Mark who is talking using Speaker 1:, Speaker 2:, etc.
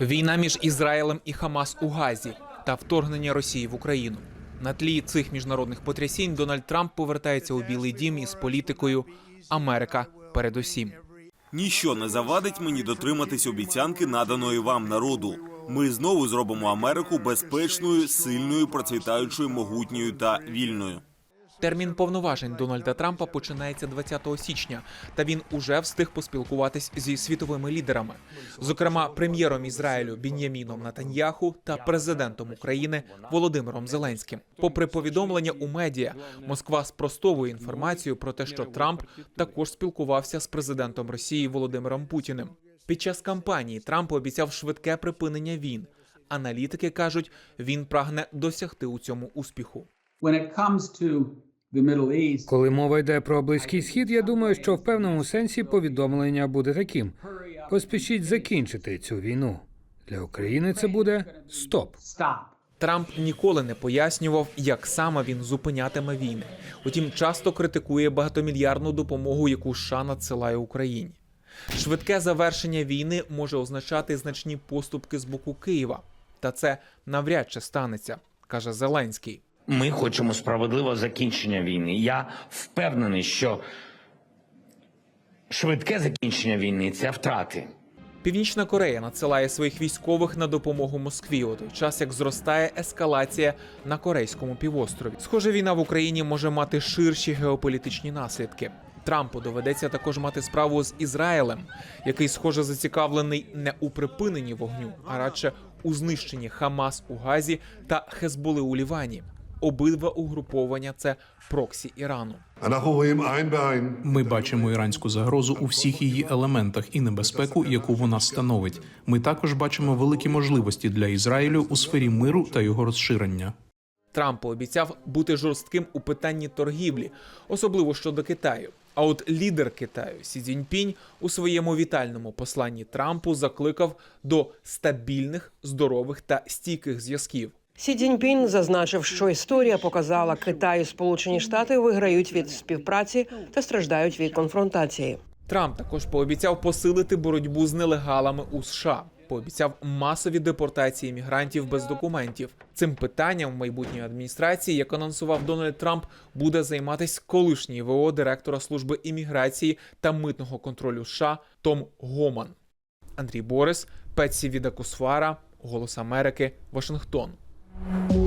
Speaker 1: Війна між Ізраїлем і Хамас у Газі та вторгнення Росії в Україну. На тлі цих міжнародних потрясінь Дональд Трамп повертається у Білий Дім із політикою Америка передусім.
Speaker 2: Ніщо не завадить мені дотриматись обіцянки, наданої вам народу. Ми знову зробимо Америку безпечною, сильною, процвітаючою, могутньою та вільною.
Speaker 1: Термін повноважень Дональда Трампа починається 20 січня, та він уже встиг поспілкуватись зі світовими лідерами, зокрема прем'єром Ізраїлю Бін'яміном Натаньяху та президентом України Володимиром Зеленським. Попри повідомлення у медіа, Москва спростовує інформацію про те, що Трамп також спілкувався з президентом Росії Володимиром Путіним. Під час кампанії Трамп обіцяв швидке припинення війн. Аналітики кажуть, він прагне досягти у цьому успіху.
Speaker 3: When it comes to the Middle East,
Speaker 4: Коли мова йде про близький схід, я думаю, що в певному сенсі повідомлення буде таким: поспішіть закінчити цю війну. Для України це буде стоп.
Speaker 1: Трамп ніколи не пояснював, як саме він зупинятиме війни. Утім, часто критикує багатомільярдну допомогу, яку США надсилає Україні. Швидке завершення війни може означати значні поступки з боку Києва, та це навряд чи станеться, каже Зеленський.
Speaker 5: Ми хочемо справедливого закінчення війни. Я впевнений, що швидке закінчення війни це втрати.
Speaker 1: Північна Корея надсилає своїх військових на допомогу Москві у той час, як зростає ескалація на корейському півострові. Схоже, війна в Україні може мати ширші геополітичні наслідки. Трампу доведеться також мати справу з Ізраїлем, який, схоже, зацікавлений не у припиненні вогню, а радше у знищенні Хамас у Газі та Хезболи у Лівані обидва угруповання це проксі Ірану.
Speaker 6: Ми бачимо іранську загрозу у всіх її елементах і небезпеку, яку вона становить. Ми також бачимо великі можливості для Ізраїлю у сфері миру та його розширення.
Speaker 1: Трамп пообіцяв бути жорстким у питанні торгівлі, особливо щодо Китаю. А от лідер Китаю Сі Цзіньпінь у своєму вітальному посланні Трампу закликав до стабільних, здорових та стійких зв'язків.
Speaker 7: Сі Цзіньпін зазначив, що історія показала, Китай і Сполучені Штати виграють від співпраці та страждають від конфронтації.
Speaker 1: Трамп також пообіцяв посилити боротьбу з нелегалами у США. Пообіцяв масові депортації мігрантів без документів. Цим питанням майбутньої адміністрації, як анонсував Дональд Трамп, буде займатися колишній ВО директора служби імміграції та митного контролю США Том Гоман. Андрій Борис, Петсі Відакусфара, Голос Америки, Вашингтон. Thank you